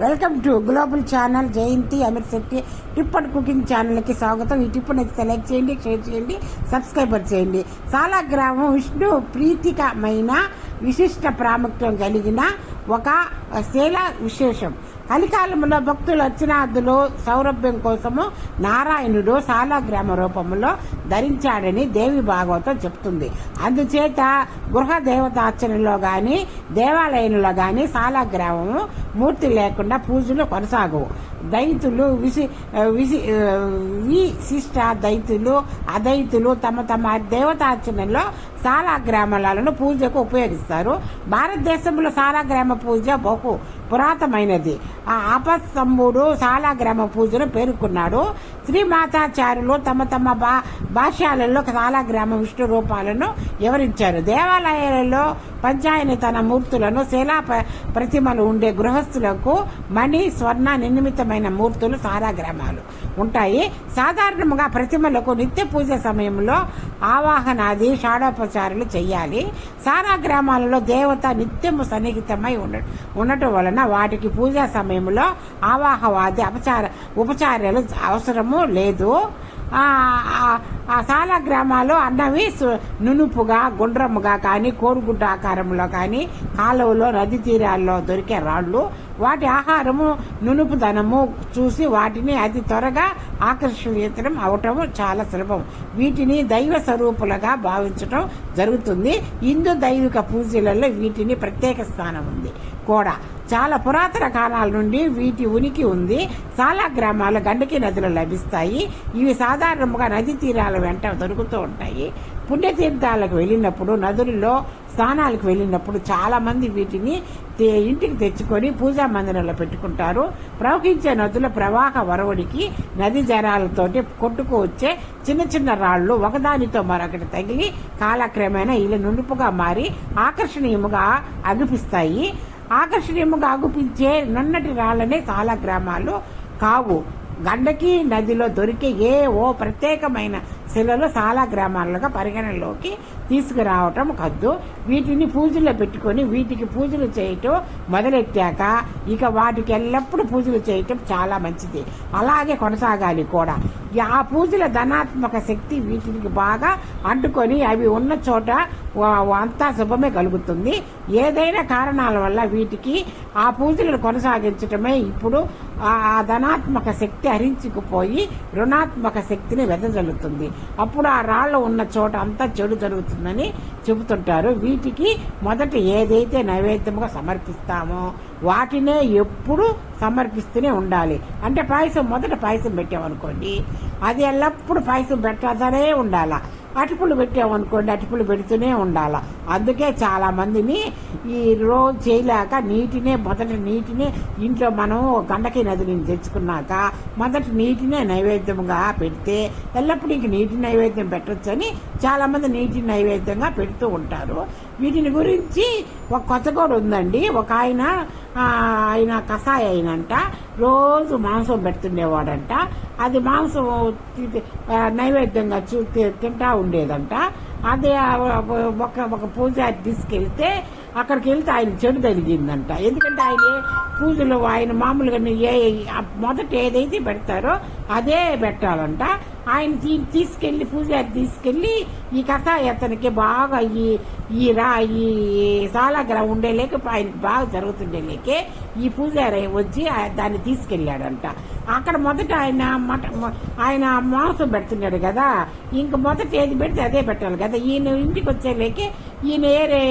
Welcome to global channel Jayanthi Ameer Shetty. Tip and cooking ఛానల్కి స్వాగతం. ఈ tip అనేది సెలెక్ట్ చేయండి షేర్ చేయండి సబ్స్క్రైబర్ చేయండి. సాలాగ్రామం విష్ణు ప్రీతికమైన విశిష్ట ప్రాముఖ్యం కలిగిన ఒక శీల విశేషం. కలికాలంలో భక్తుల అర్చనార్థులు సౌరభ్యం కోసము నారాయణుడు సాలగ్రామ రూపంలో ధరించాడని దేవి భాగవతం చెప్తుంది. అందుచేత గృహ దేవతార్చనలో కానీ దేవాలయంలో కానీ సాలగ్రామము మూర్తి లేకుండా పూజలు కొనసాగవు. దైతులు విసి విసి విశిష్ట దైతులు అదైతులు తమ తమ దేవతార్చనలో సాలా గ్రామాలను పూజకు ఉపయోగిస్తారు. భారతదేశంలో సాలా గ్రామ పూజ బహు పురాతనమైనది. ఆ ఆపస్తంభుడు సాలా గ్రామ పూజను పేర్కొన్నాడు. శ్రీమాతాచార్యులు తమ తమ భా భాష్యాలలో సాలా గ్రామ విష్ణు రూపాలను వివరించారు. దేవాలయాలలో పంచాయతీ తన మూర్తులను శిలా ప- ప్రతిమలు ఉండే గృహ గృహస్థులకు మణి స్వర్ణ నిర్మితమైన మూర్తులు సారా గ్రామాలు ఉంటాయి. సాధారణంగా ప్రతిమలకు నిత్య పూజ సమయంలో ఆవాహనాది షాడోపచారాలు చేయాలి. సారా గ్రామాలలో దేవత నిత్యము సన్నిహితమై ఉండ ఉండటం వలన వాటికి పూజా సమయంలో ఆవాహవాది అపచార ఉపచారాలు అవసరము లేదు. ఆ సాల గ్రామాలు అన్నవి నునుపుగా గుండ్రముగా కానీ కోరుగుడ్డ ఆకారంలో కానీ కాలువలో నది తీరాల్లో దొరికే రాళ్ళు. వాటి ఆహారము నునుపుదనము చూసి వాటిని అతి త్వరగా ఆకర్షణీయతరం అవటం చాలా సులభం. వీటిని దైవ స్వరూపులుగా భావించటం జరుగుతుంది. హిందూ దైవిక పూజలలో వీటిని ప్రత్యేక స్థానం ఉంది. కూడా చాలా పురాతన కాలాల నుండి వీటి ఉనికి ఉంది. చాలా గ్రామాలు గండకి నదులు లభిస్తాయి. ఇవి సాధారణంగా నది తీరాల వెంట దొరుకుతూ ఉంటాయి. పుణ్యతీర్థాలకు వెళ్ళినప్పుడు నదులలో స్నానాలకు వెళ్ళినప్పుడు చాలామంది వీటిని ఇంటికి తెచ్చుకొని పూజా మందిరంలో పెట్టుకుంటారు. ప్రవహించే నదుల ప్రవాహ వరవడికి నది జరాలతోటి కొట్టుకు వచ్చే చిన్న చిన్న రాళ్ళు ఒకదానితో మరొకటి తగిలి కాలక్రమేణా ఇలా నునుపుగా మారి ఆకర్షణీయముగా అగుపిస్తాయి. ఆకర్షణీయముగా అగుపించే నున్నటి రాళ్ళనే చాలా గ్రామాలు కావు. గండకి నదిలో దొరికే ఏ ఓ ప్రత్యేకమైన శిలలు చాలా గ్రామాలుగా పరిగణనలోకి తీసుకురావటం కద్దు. వీటిని పూజల్లో పెట్టుకొని వీటికి పూజలు చేయటం మొదలెట్టాక ఇక వాటికి ఎల్లప్పుడూ పూజలు చేయటం చాలా మంచిది. అలాగే కొనసాగాలి కూడా. ఆ పూజల ధనాత్మక శక్తి వీటికి బాగా అంటుకొని అవి ఉన్న చోట అంతా శుభమే కలుగుతుంది. ఏదైనా కారణాల వల్ల వీటికి ఆ పూజలను కొనసాగించటమే ఇప్పుడు ఆ ధనాత్మక శక్తి హరించుకుపోయి రుణాత్మక శక్తిని వెదజల్లుతుంది. అప్పుడు ఆ రాళ్ళు ఉన్న చోట అంతా చెడు జరుగుతుందని చెబుతుంటారు. వీటికి మొదట ఏదైతే నైవేద్యముగా సమర్పిస్తామో వాటినే ఎప్పుడు సమర్పిస్తూనే ఉండాలి. అంటే పాయసం మొదట పాయసం పెట్టామనుకోండి అది ఎల్లప్పుడు పాయసం పెట్టాదనే ఉండాలా. అటుపులు పెట్టామనుకోండి అటుపులు పెడుతూనే ఉండాల. అందుకే చాలా మందిని ఈ రోజు చేయలేక నీటినే మొదటి నీటినే ఇంట్లో మనం గండకి నది నుంచి తెచ్చుకున్నాక మొదటి నీటినే నైవేద్యంగా పెడితే ఎల్లప్పుడూ ఇంక నీటి నైవేద్యం పెట్టొచ్చని చాలామంది నీటి నైవేద్యంగా పెడుతూ ఉంటారు. వీటిని గురించి ఒక కొత్త కూడా ఉందండి. ఒక ఆయన ఆయన కషాయ అయినంట రోజు మాంసం పెడుతుండేవాడంట. అది మాంసం నైవేద్యంగా చూ తింటా ఉండేదంట. అదే ఒక ఒక పూజారి తీసుకెళ్తే అక్కడికి వెళ్తే ఆయన చెడు తగిలిందంట. ఎందుకంటే ఆయన పూజలో ఆయన మామూలుగా ఏ మొదట ఏదైతే పెడతారో అదే పెట్టాలంట. ఆయన దీన్ని తీసుకెళ్ళి పూజారి తీసుకెళ్ళి ఈ కషాయ అతనికి బాగా ఈ ఈ రా ఈ సాలాగ్ర ఉండేలేక ఆయనకి బాగా జరుగుతుండే లేకే ఈ పూజారి వచ్చి దాన్ని తీసుకెళ్ళాడంట అక్కడ మొదట ఆయన మట ఆయన మాంసం పెడుతున్నాడు కదా. ఇంక మొదట ఏది పెడితే అదే పెట్టాలి కదా. ఈయన ఇంటికి వచ్చేలేకే ఈయన ఏరే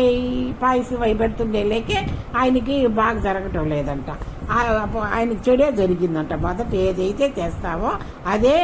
పాయసం అవి పెడుతుండే లేకే ఆయనకి బాగా జరగటం లేదంట. ఆయనకు చెడే జరిగిందంట. మొదట ఏదైతే చేస్తావో అదే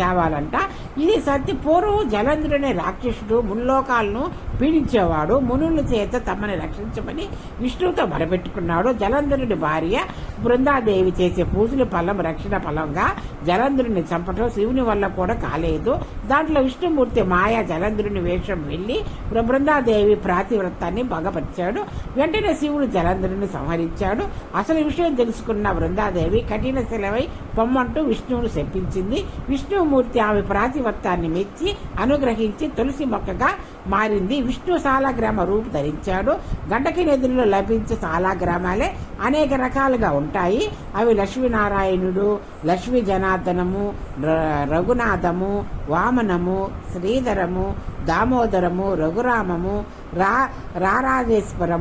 తేవాలంట. ఇది సత్య పూర్వం జలంధ్రుడనే రాక్షసుడు ముల్లోకాలను పీడించేవాడు మునుల చేత తమని రక్షించమని విష్ణువుతో మరపెట్టుకున్నాడు జలంధ్రుడి భార్య బృందాదేవి చేసే పూజల ఫలం రక్షణ ఫలంగా జలంధ్రుడిని చంపటం శివుని వల్ల కూడా కాలేదు. దాంట్లో విష్ణుమూర్తి మాయా జలంధ్రుని వేషం వెళ్ళి బృందాదేవి ప్రాతివ్రతాన్ని భగపరిచాడు వెంటనే శివుడు జలంధ్రుని సంహరించాడు. అసలు విషయం తెలుసుకున్న బృందాదేవి కఠిన శిలవై పొమ్మంటూ విష్ణువును శప్పించింది విష్ణుమూర్తి ఆమె ప్రాతివ్రతాన్ని మెచ్చి అనుగ్రహించి తులసి మొక్కగా మారింది. విష్ణు సాలాగ్రామ రూపు ధరించాడు. గండకి నదుల్లో లభించే సాలాగ్రామాలే అనేక రకాలుగా ఉంటాయి. అవి లక్ష్మీనారాయణుడు లక్ష్మీ జనార్దనము ర- రఘునాథము వామనము శ్రీధరము దామోదరము రఘురామము రా రారాజేశ్వరము